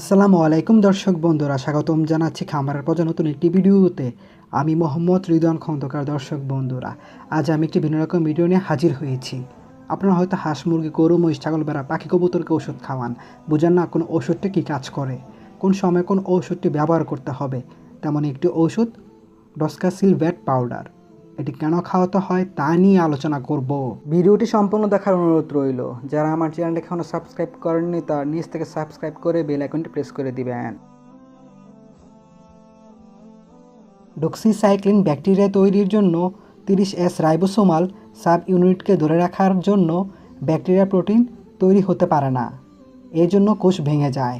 আসসালামু আলাইকুম দর্শক বন্ধুরা, স্বাগতম জানাচ্ছি খামারের পর্যন্ত নতুন একটি ভিডিওতে। আমি মোহাম্মদ রিদওয়ান খন্দকার দর্শক বন্ধুরা, আজ আমি একটি ভিন্ন রকম ভিডিও নিয়ে হাজির হয়েছি। আপনারা হয়তো হাঁস, মুরগি, গরু, মহিষ, ছাগল বেড়া পাখি, কবুতরকে ওষুধ খাওয়ান। বুঝেন না কোন ওষুধটি কী কাজ করে, কোন সময় কোন ঔষধটি ব্যবহার করতে হবে। তেমন একটি ওষুধ ডসকাসিল ভ্যাট পাউডার। এটি কেন খাওয়াতে হয় তা নিয়ে আলোচনা করব। ভিডিওটি সম্পূর্ণ দেখার অনুরোধ রইল। যারা আমার চ্যানেলটি এখনও সাবস্ক্রাইব করেননি তার নিচ থেকে সাবস্ক্রাইব করে বেল আইকনটি প্রেস করে দিবেন। ডক্সিসাইক্লিন ব্যাকটেরিয়া তৈরির জন্য তিরিশ এস রাইবোসোমাল সাব ইউনিটকে ধরে রাখার জন্য ব্যাকটেরিয়া প্রোটিন তৈরি হতে পারে না। জন্য কোষ ভেঙে যায়।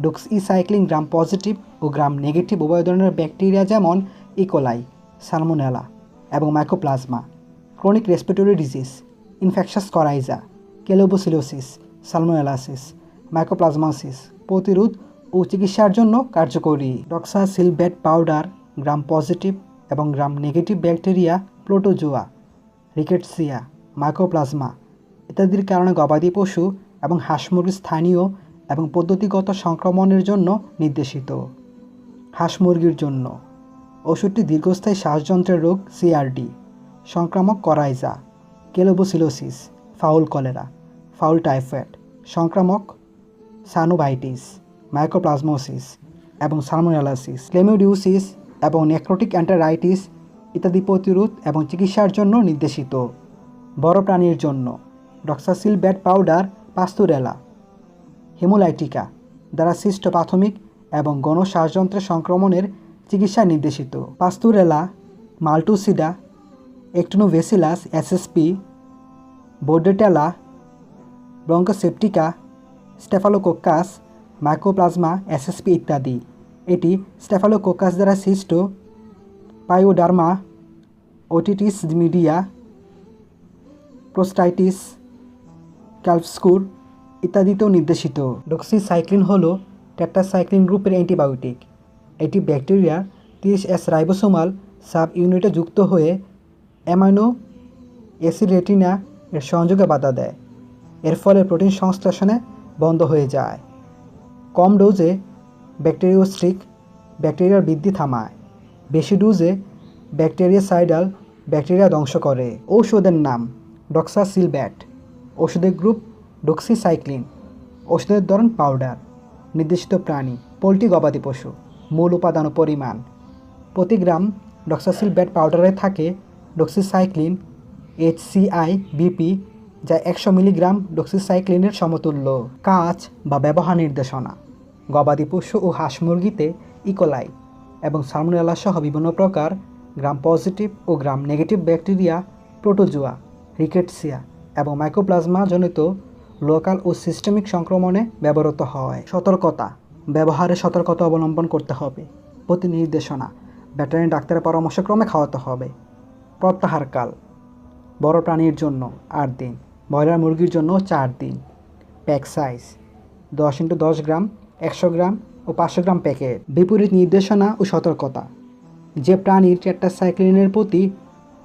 ডক্সিসাইক্লিন গ্রাম পজিটিভ ও গ্রাম নেগেটিভ উভয় ধরনের ব্যাকটেরিয়া যেমন ইকোলাই সালমোনেলা এবং mycoplasma chronic respiratory disease infectious coryza colibacillosis salmonellosis mycoplasmosis প্রতিরোধ ও চিকিৎসার জন্য কার্যকরী। ডক্সা সিলবেট পাউডার গ্রাম পজিটিভ এবং gram negative bacteria protozoa rickettsia mycoplasma ইত্যাদির কারণে গবাদি পশু এবং হাঁস মুরগির স্থানীয় এবং পদ্ধতিগত সংক্রমণের জন্য নির্দেশিত। হাঁস মুরগির জন্য ওষুধটি দীর্ঘস্থায়ী শ্বাসযন্ত্রের রোগ সিআরডি সংক্রামক coryza, colibacillosis, fowl cholera, fowl typhoid, সংক্রামক সানোভাইটিস মাইক্রোপ্লাজমোসিস এবং সালমোনালাসিস ক্লেমিডিউসিস এবং নেক্রোটিক অ্যান্টারাইটিস ইত্যাদি প্রতিরোধ এবং চিকিৎসার জন্য নির্দেশিত। বড় প্রাণীর জন্য ডক্সাসিল ব্যাট পাউডার, পাস্তুরেলা, হেমোলাইটিকা দ্বারা সৃষ্ট প্রাথমিক এবং গণশ্বাসযন্ত্রের সংক্রমণের চিকিৎসা নির্দেশিত। Pasteurella, multocida Actinobacillus SSP Bordetella, bronchiseptica, Staphylococcus Mycoplasma SSP ইত্যাদি। এটি স্টেফালোকোকাস দ্বারা সৃষ্ট পায়োডার্মা ওটিটিস মিডিয়া, প্রোস্টাইটিস ক্যালপস্কুর ইত্যাদিতেও নির্দেশিত। ডক্সিসাইক্লিন হল ট্যাপ্টাসাইক্লিন গ্রুপের অ্যান্টিবায়োটিক। এটি ব্যাকটেরিয়া তিরিশ এস রাইবোসোমাল সাব ইউনিটে যুক্ত হয়ে অ্যামাইনো অ্যাসিড রেটিনা এর সংযোগে বাধা দেয়। এর ফলে প্রোটিন সংশ্লেষণে বন্ধ হয়ে যায়। কম ডোজে ব্যাকটেরিওস্ট্রিক ব্যাকটেরিয়ার বৃদ্ধি থামায়। বেশি ডোজে ব্যাকটেরিয়াসাইডাল ব্যাকটেরিয়া ধ্বংস করে। ঔষধের নাম ডক্সাসিলব্যাট। ওষুধের গ্রুপ ডক্সিসাইক্লিন। ওষুধের ধরন পাউডার। নির্দিষ্ট প্রাণী। পোলট্রি গবাদি পশু। মূল উপাদান পরিমাণ। প্রতি গ্রাম ডক্সাসিল ব্যাট পাউডারে থাকে ডক্সিসাইক্লিন এইচসিআই বিপি যা একশো মিলিগ্রাম ডক্সিসাইক্লিনের সমতুল্য। কাজ বা ব্যবহার নির্দেশনা। গবাদি পশু ও হাঁস মুরগিতে ইকোলাই এবং সালমোনেলা সহ বিভিন্ন প্রকার গ্রাম পজিটিভ ও gram negative bacteria protozoa rickettsia এবং মাইক্রোপ্লাজমা জনিত লোকাল ও সিস্টেমিক সংক্রমণে ব্যবহৃত হয়। সতর্কতা। ব্যবহারে সতর্কতা অবলম্বন করতে হবে। প্রতি নির্দেশনা ভেটেরিনারি ডাক্তারের পরামর্শক্রমে খাওয়াতে হবে। প্রত্যাহারকাল, বড় প্রাণীর জন্য আট দিন, ব্রয়লার মুরগির জন্য চার দিন। প্যাক সাইজ, দশ ইন্টু দশ গ্রাম, একশো গ্রাম ও পাঁচশো গ্রাম প্যাকেট। বিপরীত নির্দেশনা ও সতর্কতা, যে প্রাণীর টেট্টাসাইক্লিনের প্রতি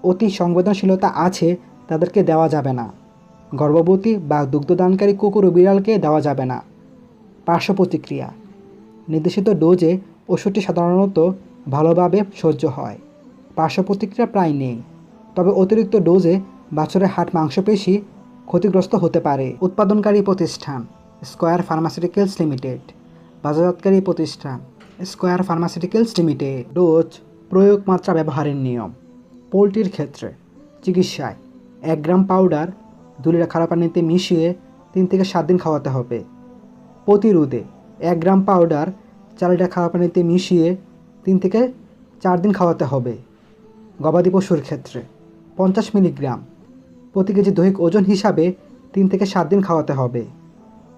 অতি সংবেদনশীলতা আছে, তাদেরকে দেওয়া যাবে না। গর্ভবতী বা দুগ্ধদানকারী কুকুর ও বিড়ালকে দেওয়া যাবে না। পার্শ্ব প্রতিক্রিয়া নির্দেশিত ডোজে ওষুধটি সাধারণত ভালোভাবে সহ্য হয়। পার্শ্ব প্রতিক্রিয়া প্রায় নেই, তবে অতিরিক্ত ডোজে বাছরের হাট মাংসপেশি ক্ষতিগ্রস্ত হতে পারে। উৎপাদনকারী প্রতিষ্ঠান স্কয়ার ফার্মাসিউটিক্যালস লিমিটেড, বাজারজাতকারী প্রতিষ্ঠান স্কয়ার ফার্মাসিউটিক্যালস লিমিটেড, ডোজ প্রয়োগ মাত্রা ব্যবহারের নিয়ম। পোলট্রির ক্ষেত্রে চিকিৎসায় এক গ্রাম পাউডার দু খারাপ পানিতে মিশিয়ে তিন থেকে সাত দিন খাওয়াতে হবে। প্রতিরোধে এক গ্রাম পাউডার চার খাওয়া পানিতে মিশিয়ে তিন থেকে চার দিন খাওয়াতে হবে। গবাদি পশুর ক্ষেত্রে পঞ্চাশ মিলিগ্রাম। প্রতি কেজি দৈহিক ওজন হিসাবে তিন থেকে সাত দিন খাওয়াতে হবে।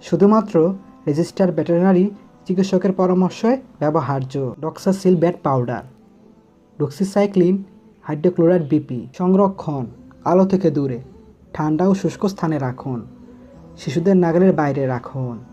শুধুমাত্র রেজিস্টার ভেটেরিনারি চিকিৎসকের পরামর্শে ব্যবহার্য Doxacil vet powder doxycycline hydrochloride BP সংরক্ষণ, আলো থেকে দূরে, ঠান্ডা ও শুষ্ক স্থানে রাখুন। শিশুদের নাগালের বাইরে রাখুন।